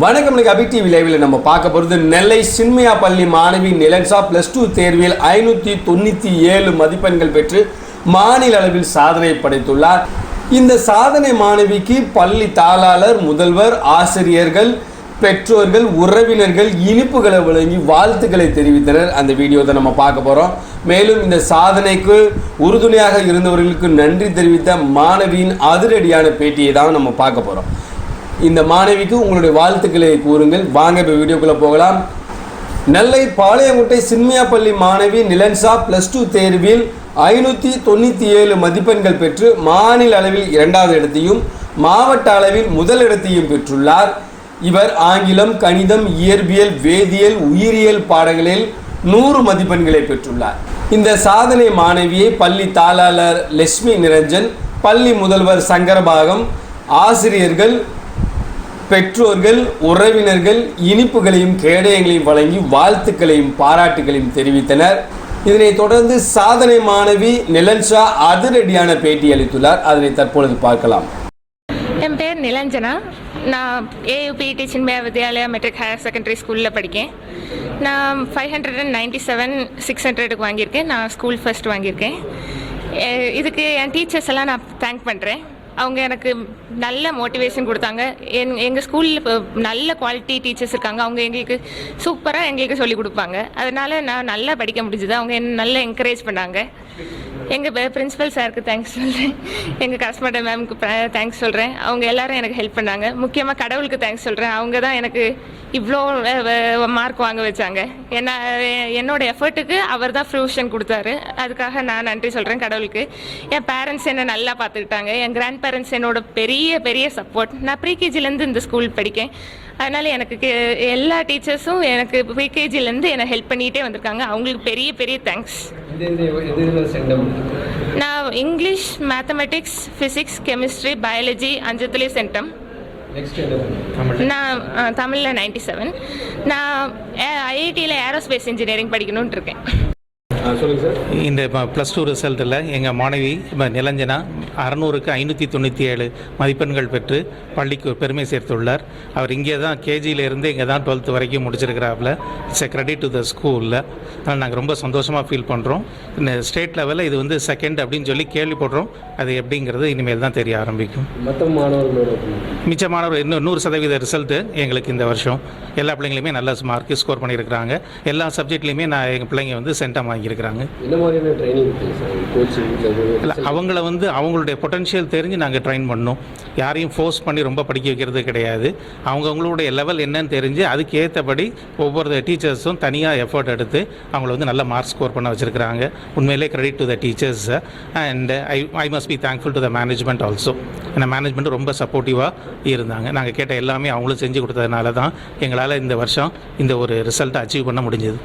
வணக்கம் இன்னைக்கு அபி டிவி லைவில் நம்ம பார்க்க போகிறது நெல்லை சின்மயா பள்ளி மாணவி நிலன்சா ப்ளஸ் டூ தேர்வில் ஐநூற்றி தொண்ணூற்றி ஏழு மதிப்பெண்கள் பெற்று மாநில அளவில் சாதனை படைத்துள்ளார். இந்த சாதனை மாணவிக்கு பள்ளி தாளாளர் முதல்வர் ஆசிரியர்கள் பெற்றோர்கள் உறவினர்கள் இனிப்புகளை வழங்கி வாழ்த்துக்களை தெரிவித்தனர். அந்த வீடியோ தான் நம்ம பார்க்க போகிறோம் மேலும் இந்த சாதனைக்கு உறுதுணையாக இருந்தவர்களுக்கு நன்றி தெரிவித்த மாணவியின் அதிரடியான பேட்டியை தான் நம்ம பார்க்க போகிறோம் இந்த மாணவிக்கு உங்களுடைய வாழ்த்துக்களை கூறுங்கள். வாங்க இப்போ வீடியோக்குள்ளே போகலாம். நெல்லை பாளையங்குட்டை சின்மியாப்பள்ளி மாணவி நிலன்சா ப்ளஸ் டூ தேர்வில் ஐநூற்றி தொண்ணூற்றி ஏழு மதிப்பெண்கள் பெற்று மாநில அளவில் இரண்டாவது இடத்தையும் மாவட்ட அளவில் முதல் இடத்தையும் பெற்றுள்ளார். இவர் ஆங்கிலம் கணிதம் இயற்பியல் வேதியியல் உயிரியல் பாடங்களில் நூறு மதிப்பெண்களை பெற்றுள்ளார். இந்த சாதனை மாணவியை பள்ளி தாளாளர் லட்சுமி நிரஞ்சன் பள்ளி முதல்வர் சங்கரபாகம் ஆசிரியர்கள் பெற்றோர்கள் உறவினர்கள் இனிப்புகளையும் கேடயங்களையும் வழங்கி வாழ்த்துக்களையும் பாராட்டுகளையும் தெரிவித்தனர். இதனைத் தொடர்ந்து சாதனை மாணவி நிலன்ஷா அதிரடியான பேட்டி அளித்துள்ளார். அதனை தற்பொழுது பார்க்கலாம். என் பேர் நிலஞ்சனா. நான் A U P T Chinmaya Vidyalaya matric higher secondary ஸ்கூலில் படிக்கேன். நான் five hundred and ninety seven six ஹண்ட்ரடுக்கு வாங்கியிருக்கேன். நான் ஸ்கூல் ஃபர்ஸ்ட் வாங்கியிருக்கேன். இதுக்கு என் டீச்சர்ஸ் எல்லாம் நான் தேங்க் பண்ணுறேன் அவங்க எனக்கு நல்ல மோட்டிவேஷன் கொடுத்தாங்க. என் எங்கள் ஸ்கூலில் இப்போ நல்ல குவாலிட்டி டீச்சர்ஸ் இருக்காங்க. அவங்க எங்களுக்கு சூப்பராக எங்களுக்கு சொல்லிக் கொடுப்பாங்க. அதனால நான் நல்லா படிக்க முடிஞ்சுது. அவங்க என்ன நல்லா என்கரேஜ் பண்ணாங்க. எங்கள் பிரின்ஸிபல் சாருக்கு தேங்க்ஸ் சொல்கிறேன் எங்கள் கரஸ்பாண்டர் மேம்க்கு தேங்க்ஸ் சொல்கிறேன் அவங்க எல்லாரும் எனக்கு ஹெல்ப் பண்ணாங்க. முக்கியமாக கடவுளுக்கு தேங்க்ஸ் சொல்கிறேன் அவங்க தான் எனக்கு இவ்வளோ மார்க் வாங்க வச்சாங்க. என்ன என்னோட எஃபர்ட்டுக்கு அவர் தான் ஃப்ரூஷன் கொடுத்தாரு. அதுக்காக நான் நன்றி சொல்கிறேன் கடவுளுக்கு. என் பேரண்ட்ஸ் என்னை நல்லா பார்த்துக்கிட்டாங்க. என் கிராண்ட் பேரண்ட்ஸ் என்னோட பெரிய பெரிய சப்போர்ட் நான் ப்ரீகேஜிலேருந்து இந்த ஸ்கூல் படிக்கேன். அதனால் எனக்கு எல்லா டீச்சர்ஸும் எனக்கு ப்ரீகேஜிலேருந்து என்னை ஹெல்ப் பண்ணிகிட்டே வந்திருக்காங்க. அவங்களுக்கு பெரிய பெரிய தேங்க்ஸ் நான் English mathematics physics chemistry biology அஞ்சத்துலேயும் centum நான் தமிழில் நைன்டி செவன் நான் ஐஐடியில் ஏரோஸ்பேஸ் இன்ஜினியரிங் படிக்கணும்னு இருக்கேன். இந்த ப்ளஸ் டூ ரிசல்ட்டில் எங்கள் மாணவி நிலஞ்சனா அறநூறுக்கு ஐநூற்றி தொண்ணூற்றி ஏழு மதிப்பெண்கள் பெற்று பள்ளிக்கு பெருமை சேர்த்துள்ளார். அவர் இங்கே தான் கேஜியிலேருந்து இங்கே தான் டுவெல்த் வரைக்கும் முடிச்சிருக்கிறாப்புல. It's a credit to the ஸ்கூலில் அதனால் நாங்கள் ரொம்ப சந்தோஷமாக ஃபீல் பண்ணுறோம் இந்த ஸ்டேட் லெவலில் இது வந்து செகண்ட் அப்படின்னு சொல்லி கேள்விப்படுறோம். அது எப்படிங்கிறது இனிமேல் தான் தெரிய ஆரம்பிக்கும். மற்ற மாணவர்களோட மிச்ச மாணவர் இன்னும் நூறு சதவீத ரிசல்ட்டு எங்களுக்கு இந்த வருஷம். எல்லா பிள்ளைங்களுமே நல்ல மார்க்கு ஸ்கோர் பண்ணியிருக்கிறாங்க. எல்லா சப்ஜெக்ட்லேயுமே நான் எங்கள் பிள்ளைங்க வந்து சென்டம் வாங்கியிருக்கிறாங்க. இல்லை அவங்கள வந்து அவங்களுடைய பொட்டன்ஷியல் தெரிஞ்சு நாங்கள் ட்ரைன் பண்ணோம். யாரையும் ஃபோர்ஸ் பண்ணி ரொம்ப படிக்க வைக்கிறது கிடையாது. அவங்கவுங்களுடைய லெவல் என்னன்னு தெரிஞ்சு அதுக்கேற்றபடி ஒவ்வொரு டீச்சர்ஸும் தனியாக எஃபர்ட் எடுத்து அவங்கள வந்து நல்ல மார்க் ஸ்கோர் பண்ண வச்சுருக்கிறாங்க. உண்மையிலே credit to the teachers and I I must be thankful to the management also ஏன்னா மேனேஜ்மெண்ட் ரொம்ப சப்போர்ட்டிவாக இருந்தாங்க. நாங்கள் கேட்ட எல்லாமே அவங்களும் செஞ்சு கொடுத்ததுனால தான் எங்களால் இந்த வருஷம் இந்த ஒரு ரிசல்ட்டை அச்சீவ் பண்ண முடிஞ்சது.